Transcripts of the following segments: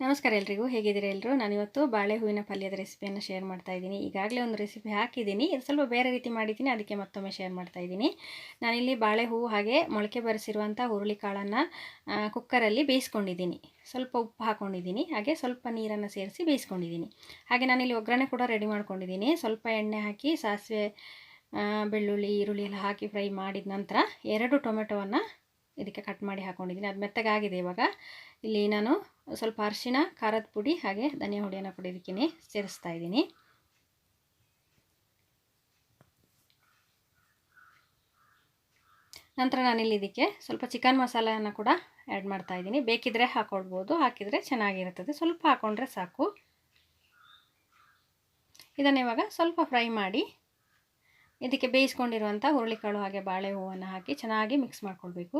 ನಮಸ್ಕಾರ ಎಲ್ರಿಗೂ, ಹೇಗಿದ್ದೀರಾ ಎಲ್ಲರೂ ನಾನಿವತ್ತು ಬಾಳೆ ಹೂವಿನ ಪಲ್ಯದ ರೆಸಿಪಿಯನ್ನು ಶೇರ್ ಮಾಡ್ತಾ ಇದ್ದೀನಿ. ಈಗಾಗಲೇ ಒಂದು ರೆಸಿಪಿ ಹಾಕಿದ್ದೀನಿ. ಇದು ಸ್ವಲ್ಪ ಬೇರೆ ರೀತಿ ಮಾಡಿದ್ದೀನಿ, ಅದಕ್ಕೆ ಮತ್ತೊಮ್ಮೆ ಶೇರ್ ಮಾಡ್ತಾ ಇದ್ದೀನಿ. ನಾನಿಲ್ಲಿ ಬಾಳೆ ಹೂವು ಹಾಗೆ ಮೊಳಕೆ ಬರೆಸಿರುವಂಥ ಹುರುಳಿಕಾಳನ್ನು ಕುಕ್ಕರಲ್ಲಿ ಬೇಯಿಸ್ಕೊಂಡಿದ್ದೀನಿ. ಸ್ವಲ್ಪ ಉಪ್ಪು ಹಾಕ್ಕೊಂಡಿದ್ದೀನಿ ಹಾಗೆ ಸ್ವಲ್ಪ ನೀರನ್ನು ಸೇರಿಸಿ ಬೇಯಿಸ್ಕೊಂಡಿದ್ದೀನಿ. ಹಾಗೆ ನಾನಿಲ್ಲಿ ಒಗ್ಗರಣೆ ಕೂಡ ರೆಡಿ ಮಾಡ್ಕೊಂಡಿದ್ದೀನಿ. ಸ್ವಲ್ಪ ಎಣ್ಣೆ ಹಾಕಿ, ಸಾಸಿವೆ ಬೆಳ್ಳುಳ್ಳಿ, ಈರುಳ್ಳಿ ಎಲ್ಲ ಹಾಕಿ ಫ್ರೈ ಮಾಡಿದ ನಂತರ ಎರಡು ಟೊಮೆಟೊವನ್ನು ಇದಕ್ಕೆ ಕಟ್ ಮಾಡಿ ಹಾಕ್ಕೊಂಡಿದ್ದೀನಿ ಅದು ಮೆತ್ತಗಾಗಿದೆ ಇವಾಗ. ಇಲ್ಲಿ ನಾನು ಸ್ವಲ್ಪ ಅರಿಶಿನ ಖಾರದ ಪುಡಿ ಹಾಗೆ ಧನಿಯಾ ಹುಡಿಯನ್ನು ಕೂಡ ಇದಕ್ಕೆ ಸೇರಿಸ್ತಾ ಇದ್ದೀನಿ. ನಂತರ ನಾನಿಲ್ಲಿ ಇದಕ್ಕೆ ಸ್ವಲ್ಪ ಚಿಕನ್ ಮಸಾಲೆಯನ್ನು ಕೂಡ ಆ್ಯಡ್ ಮಾಡ್ತಾ ಇದ್ದೀನಿ. ಬೇಕಿದ್ರೆ ಹಾಕ್ಕೊಳ್ಬೋದು ಹಾಕಿದರೆ ಚೆನ್ನಾಗಿರುತ್ತದೆ. ಸ್ವಲ್ಪ ಹಾಕ್ಕೊಂಡ್ರೆ ಸಾಕು. ಇದನ್ನು ಇವಾಗ ಸ್ವಲ್ಪ ಫ್ರೈ ಮಾಡಿ ಇದಕ್ಕೆ ಬೇಯಿಸ್ಕೊಂಡಿರುವಂಥ ಹುರುಳಿಕಾಳು ಹಾಗೆ ಬಾಳೆ ಹೂವನ್ನು ಹಾಕಿ ಚೆನ್ನಾಗಿ ಮಿಕ್ಸ್ ಮಾಡ್ಕೊಳ್ಬೇಕು.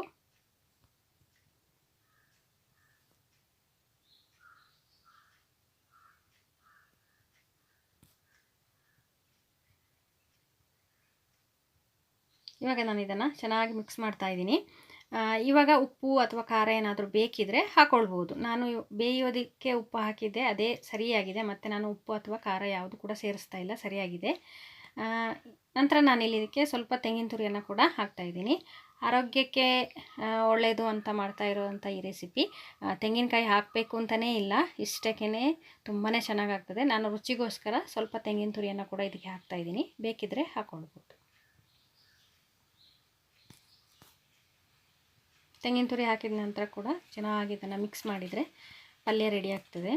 ಇವಾಗ ನಾನು ಇದನ್ನು ಚೆನ್ನಾಗಿ ಮಿಕ್ಸ್ ಮಾಡ್ತಾ ಇದ್ದೀನಿ. ಇವಾಗ ಉಪ್ಪು ಅಥವಾ ಖಾರ ಏನಾದರೂ ಬೇಕಿದ್ರೆ ಹಾಕ್ಕೊಳ್ಬೋದು ನಾನು ಬೇಯೋದಕ್ಕೆ ಉಪ್ಪು ಹಾಕಿದ್ದೆ, ಅದೇ ಸರಿಯಾಗಿದೆ. ಮತ್ತು ನಾನು ಉಪ್ಪು ಅಥವಾ ಖಾರ ಯಾವುದು ಕೂಡ ಸೇರಿಸ್ತಾ ಇಲ್ಲ, ಸರಿಯಾಗಿದೆ. ನಂತರ ನಾನು ಇಲ್ಲಿ ಇದಕ್ಕೆ ಸ್ವಲ್ಪ ತೆಂಗಿನ ತುರಿಯನ್ನು ಕೂಡ ಹಾಕ್ತಾಯಿದ್ದೀನಿ ಆರೋಗ್ಯಕ್ಕೆ ಒಳ್ಳೆಯದು ಅಂತ ಮಾಡ್ತಾ ಇರೋವಂಥ ಈ ರೆಸಿಪಿ ತೆಂಗಿನಕಾಯಿ ಹಾಕಬೇಕು ಅಂತಲೇ ಇಲ್ಲ. ಇಷ್ಟಕ್ಕೇ ತುಂಬಾ ಚೆನ್ನಾಗಾಗ್ತದೆ ನಾನು ರುಚಿಗೋಸ್ಕರ ಸ್ವಲ್ಪ ತೆಂಗಿನ ತುರಿಯನ್ನು ಕೂಡ ಇದಕ್ಕೆ ಹಾಕ್ತಾಯಿದ್ದೀನಿ ಬೇಕಿದ್ದರೆ ಹಾಕ್ಕೊಳ್ಬೋದು ತೆಂಗಿನ ತುರಿ ಹಾಕಿದ ನಂತರ ಕೂಡ ಚೆನ್ನಾಗಿ ಇದನ್ನು ಮಿಕ್ಸ್ ಮಾಡಿದರೆ ಪಲ್ಯ ರೆಡಿ ಆಗ್ತದೆ.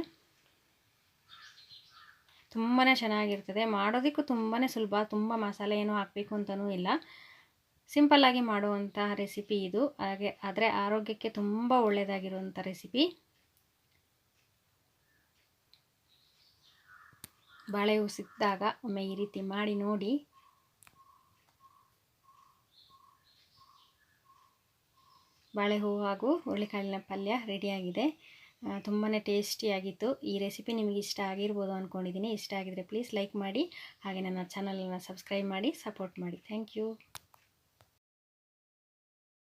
ತುಂಬಾ ಚೆನ್ನಾಗಿರ್ತದೆ. ಮಾಡೋದಕ್ಕೂ ತುಂಬಾ ಸುಲಭ. ತುಂಬ ಮಸಾಲೆ ಏನೂ ಹಾಕಬೇಕು ಅಂತಲೂ ಇಲ್ಲ. ಸಿಂಪಲ್ಲಾಗಿ ಮಾಡುವಂತಹ ರೆಸಿಪಿ ಇದು. ಹಾಗೆ ಆದರೆ ಆರೋಗ್ಯಕ್ಕೆ ತುಂಬ ಒಳ್ಳೆಯದಾಗಿರುವಂಥ ರೆಸಿಪಿ ಬಾಳೆ ಹೂ ಸಿಕ್ಕಿದಾಗ ಒಮ್ಮೆ ಈ ರೀತಿ ಮಾಡಿ ನೋಡಿ. ಬಾಳೆ ಹೂವು ಹಾಗೂ ಹುರುಳಿಕಾಳಿನ ಪಲ್ಯ ರೆಡಿಯಾಗಿದೆ. ತುಂಬಾ ಟೇಸ್ಟಿಯಾಗಿತ್ತು ಈ ರೆಸಿಪಿ ನಿಮಗೆ ಇಷ್ಟ ಆಗಿರ್ಬೋದು ಅಂದ್ಕೊಂಡಿದ್ದೀನಿ ಇಷ್ಟ ಆಗಿದರೆ ಪ್ಲೀಸ್ ಲೈಕ್ ಮಾಡಿ, ಹಾಗೆ ನನ್ನ ಚಾನಲನ್ನು ಸಬ್ಸ್ಕ್ರೈಬ್ ಮಾಡಿ ಸಪೋರ್ಟ್ ಮಾಡಿ. Thank you